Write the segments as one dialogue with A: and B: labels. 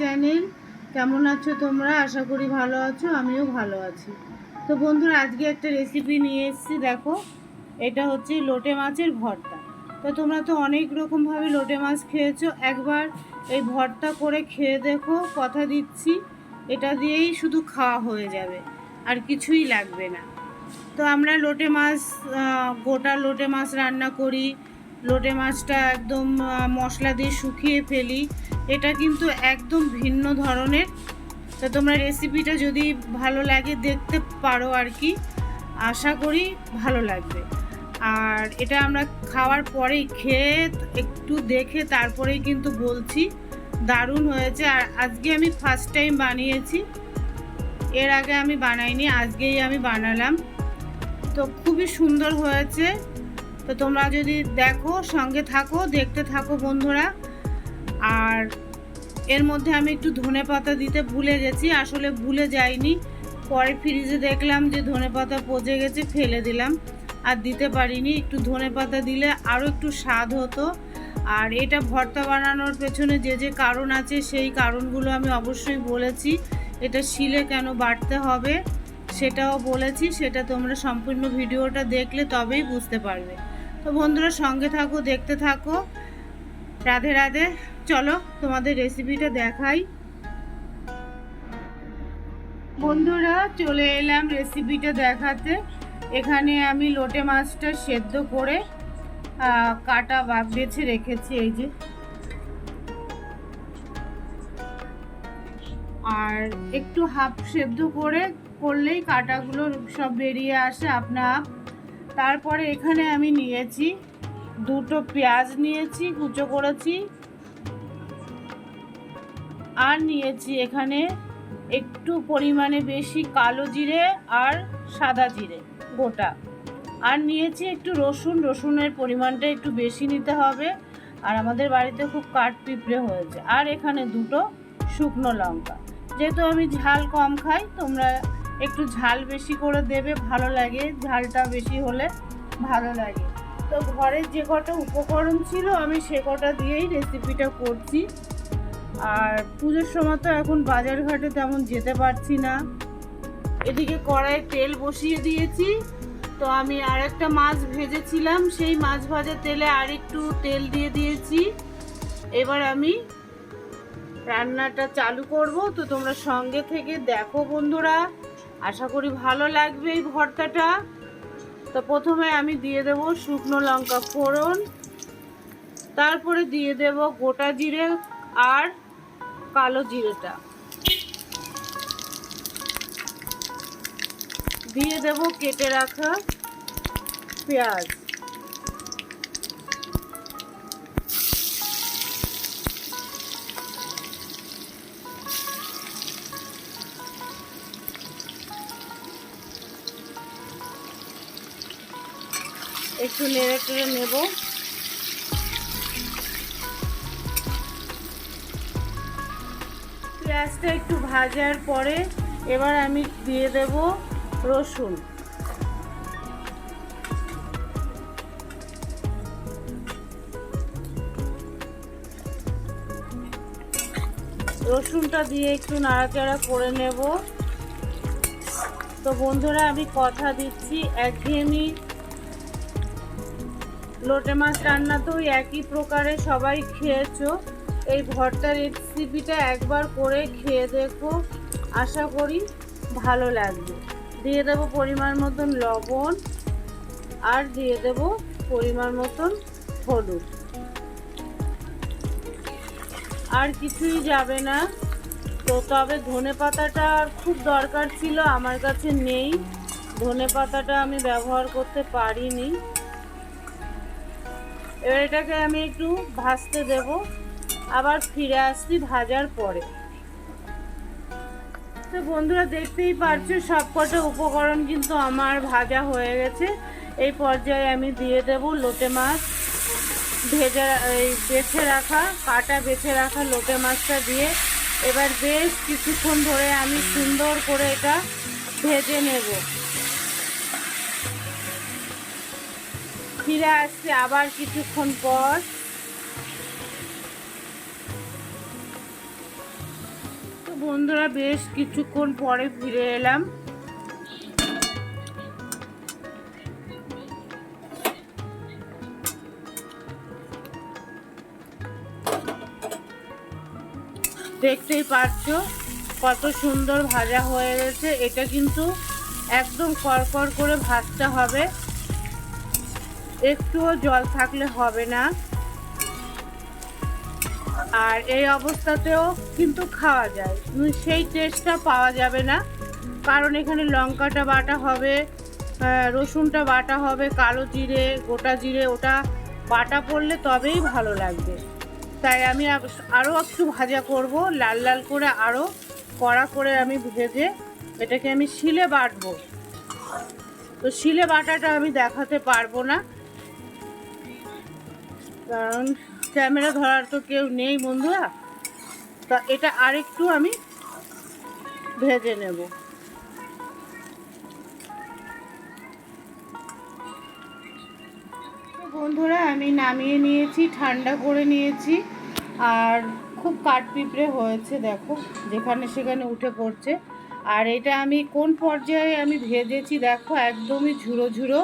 A: Channel কেমন আছো তোমরা? আশা করি ভালো আছো, আমিও ভালো আছি। তো বন্ধুরা, আজকে একটা রেসিপি নিয়ে এসেছি, দেখো। এটা হচ্ছে লোটে মাছের ভর্তা। তো তোমরা তো অনেক রকমভাবে লোটে মাছ খেয়েছো। একবার এই ভর্তা করে খেয়ে দেখো, কথা দিচ্ছি। এটা দিয়েই শুধু খাওয়া হয়ে যাবে, আর কিছুই লাগবে না। তো আমরা লোটে মাছ গোটা লোটে মাছ রান্না করি। লোটে মাছটা একদম মশলা দিয়ে শুকিয়ে ফেলি। এটা কিন্তু একদম ভিন্ন ধরনের। তো তোমরা রেসিপিটা যদি ভালো লাগে দেখতে পারো আর কি। আশা করি ভালো লাগবে। আর এটা আমরা খাওয়ার পরেই খেয়ে একটু দেখে তারপরেই কিন্তু বলছি, দারুণ হয়েছে। আর আজকে আমি ফার্স্ট টাইম বানিয়েছি। এর আগে আমি বানাইনি, আজকেই আমি বানালাম। তো খুবই সুন্দর হয়েছে। তো তোমরা যদি দেখো, সঙ্গে থাকো, দেখতে থাকো বন্ধুরা। আর এর মধ্যে আমি একটু ধনে পাতা দিতে ভুলে গেছি, আসলে ভুলে যাইনি। পরে ফ্রিজে দেখলাম যে ধনে পাতা পচে গেছে, ফেলে দিলাম। আর দিতে পারিনি, একটু ধনে পাতা দিলে আরও একটু স্বাদ হতো। আর এটা ভর্তা বানানোর পেছনে যে যে কারণ আছে, সেই কারণগুলো আমি অবশ্যই বলেছি। এটা শিলে কেন বাটতে হবে, সেটাও বলেছি। সেটা তোমরা সম্পূর্ণ ভিডিওটা দেখলে তবেই বুঝতে পারবে। তো বন্ধুরা, সঙ্গে থাকো, দেখতে থাকো। রাধে রাধে। চলো, তোমাদের রেসিপিটা দেখাই। বন্ধুরা, চলে এলাম রেসিপিটা দেখাতে। এখানে আমি লোটে মাছটা সেদ্ধ করে কাটা বা বেছে রেখেছি এই যে। আর একটু হাফ সেদ্ধ করে করলেই কাটাগুলো সব বেরিয়ে আসে আপনা আপ তারপরে এখানে আমি নিয়েছি দুটো পেঁয়াজ নিয়েছি, কুচো করেছি। আর নিয়েছি এখানে একটু পরিমাণে বেশি কালো জিরে আর সাদা জিরে গোটা। আর নিয়েছি একটু রসুন, রসুনের পরিমাণটা একটু বেশি নিতে হবে। আর আমাদের বাড়িতে খুব কাঠ পিঁপড়ে হয়েছে। আর এখানে দুটো শুকনো লঙ্কা। যেহেতু আমি ঝাল কম খাই, তোমরা একটু ঝাল বেশি করে দেবে, ভালো লাগে। ঝালটা বেশি হলে ভালো লাগে। তো ঘরের যে কটা উপকরণ ছিল, আমি সে কটা দিয়েই রেসিপিটা করছি। আর পুজোর সময় তো এখন বাজার ঘাটে তেমন যেতে পারছি না। এদিকে কড়াইয়ে তেল বসিয়ে দিয়েছি। তো আমি আর একটা মাছ ভেজেছিলাম, সেই মাছ ভাজা তেলে আর একটু তেল দিয়ে দিয়েছি। এবার আমি রান্নাটা চালু করব। তো তোমরা সঙ্গে থেকে দেখো বন্ধুরা। আশা করি ভালো লাগবে এই ভর্তাটা। তো প্রথমে আমি দিয়ে দেব শুকনো লঙ্কা ফোড়ন, তারপরে দিয়ে দেব গোটা জিরে আর কালো জিরেটা। দিয়ে দেব কেটে রাখা পেঁয়াজ। একটু নেড়ে টেড়ে নেব। পেঁয়াজটা একটু ভাজার পরে এবার আমি দিয়ে দেব রসুন। রসুনটা দিয়ে একটু নাড়াচাড়া করে নেব। তো বন্ধুরা, আমি কথা দিচ্ছি একঘেয়েমি লোটে মাছ রান্না তো একই প্রকারে সবাই খেয়েছো। এই ভর্তা রেসিপিটা একবার করে খেয়ে দেখো। আশা করি ভালো লাগবে। দিয়ে দেবো পরিমাণ মতন লবণ আর দিয়ে দেবো পরিমাণ মতন হলুদ। আর কিছুই যাবে না। তো তবে ধনে পাতাটা খুব দরকার ছিল, আমার কাছে নেই। ধনে পাতাটা আমি ব্যবহার করতে পারিনি। এবার এটাকে আমি একটু ভাজতে দেব। আবার ফিরে আসছি ভাজার পরে। তো বন্ধুরা, দেখতেই পারছ সব কটা উপকরণ কিন্তু আমার ভাজা হয়ে গেছে। এই পর্যায়ে আমি দিয়ে দেব লোটে মাছ। ভেজা, এই বেছে রাখা, কাটা বেছে রাখা লোটে মাছটা দিয়ে। এবার বেশ কিছুক্ষণ ধরে আমি সুন্দর করে এটা ভেজে নেব। ফিরে আসছে আবার কিছুক্ষণ পর। বন্ধুরা, বেশ কিছুক্ষণ পরে ফিরে এলাম। দেখতেই পাচ্ছো কত সুন্দর ভাজা হয়ে গেছে। এটা কিন্তু একদম কড়কড় করে ভাজতে হবে। একটুও জল থাকলে হবে না। আর এই অবস্থাতেও কিন্তু খাওয়া যায়। সেই টেস্টটা পাওয়া যাবে না। কারণ এখানে লঙ্কাটা বাটা হবে রসুনটা বাটা হবে, কালো জিরে, গোটা জিরে, ওটা বাটা পড়লে তবেই ভালো লাগবে। তাই আমি আরও একটু ভাজা করব, লাল লাল করে আরও কড়া করে আমি ভেজে এটাকে আমি শিলে বাটবো। তো শিলে বাটাটা আমি দেখাতে পারব না। কারণ ক্যামেরা ধরার তো কেউ নেই বন্ধুরা। তা এটা আরেকটু আমি ভেজে নেব। বন্ধুরা, আমি নামিয়ে নিয়েছি, ঠান্ডা করে নিয়েছি। আর খুব কাঠ পিঁপড়ে হয়েছে, দেখো, যেখানে সেখানে উঠে পড়ছে। আর এটা আমি কোন পর্যায়ে আমি ভেজেছি, দেখো, একদমই ঝুড়ো ঝুড়ো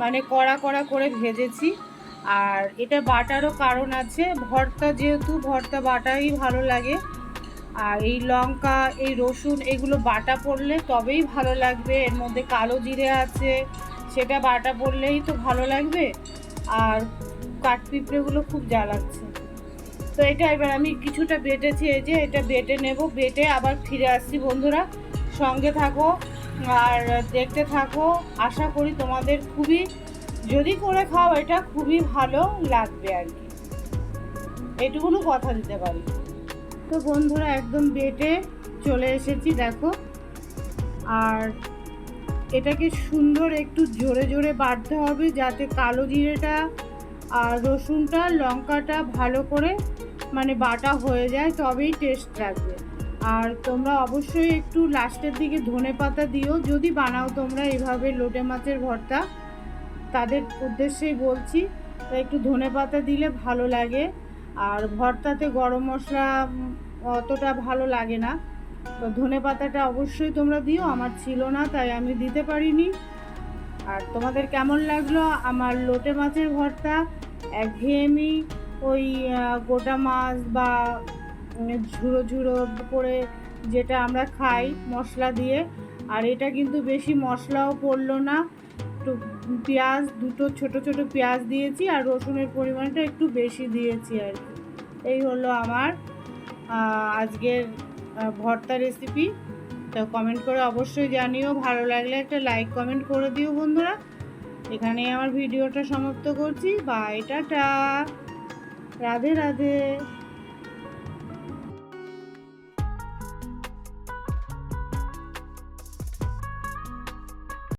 A: মানে কড়া কড়া করে ভেজেছি। আর এটা বাটারও কারণ আছে। ভর্তা যেহেতু, ভর্তা বাটাই ভালো লাগে। আর এই লঙ্কা, এই রসুন, এগুলো বাটা পড়লে তবেই ভালো লাগবে। এর মধ্যে কালো জিরে আছে, সেটা বাটা পড়লেই তো ভালো লাগবে। আর কাঠ পিঁপড়েগুলো খুব জ্বালাচ্ছে। তো এটা এবার আমি কিছুটা বেটেছি, এই যে এটা বেটে নেব। বেটে আবার ফিরে আসছি বন্ধুরা। সঙ্গে থাকো আর দেখতে থাকো। আশা করি তোমাদের খুবই যদি করে খাও, এটা খুবই ভালো লাগবে আর কি। এটুকুনো কথা দিতে পারি। তো বন্ধুরা, একদম বেটে চলে এসেছি, দেখো। আর এটাকে সুন্দর একটু জোরে জোরে বাড়তে হবে, যাতে কালো জিরেটা আর রসুনটা, লঙ্কাটা ভালো করে মানে বাটা হয়ে যায়, তবেই টেস্ট লাগবে। আর তোমরা অবশ্যই একটু লাস্টের দিকে ধনে পাতা দিও, যদি বানাও তোমরা এভাবে লোটে মাছের ভর্তা। তাদের উদ্দেশ্যেই বলছি, একটু ধনে পাতা দিলে ভালো লাগে, আর ভর্তাতে গরম মশলা অতটা ভালো লাগে না। তো ধনে পাতাটা অবশ্যই তোমরা দিও, আমার ছিল না, তাই আমি দিতে পারিনি। আর তোমাদের কেমন লাগল আমার লোটে মাছের ভর্তা? একঘেয়েমি ওই গোটা মাছ বা ঝুড়ো ঝুড়ো করে যেটা আমরা খাই মশলা দিয়ে, আর এটা কিন্তু বেশি মশলাও পড়ল না। একটু পেঁয়াজ, দুটো ছোট ছোট পেঁয়াজ দিয়েছি আর রসুনের পরিমাণটা একটু বেশি দিয়েছি আর কি। এই হলো আমার আজকের ভর্তা রেসিপি তো কমেন্ট করে অবশ্যই জানিও, ভালো লাগলে একটা লাইক কমেন্ট করে দিও বন্ধুরা। এখানেই আমার ভিডিওটা সমাপ্ত করছি। Bye tata. রাধে রাধে।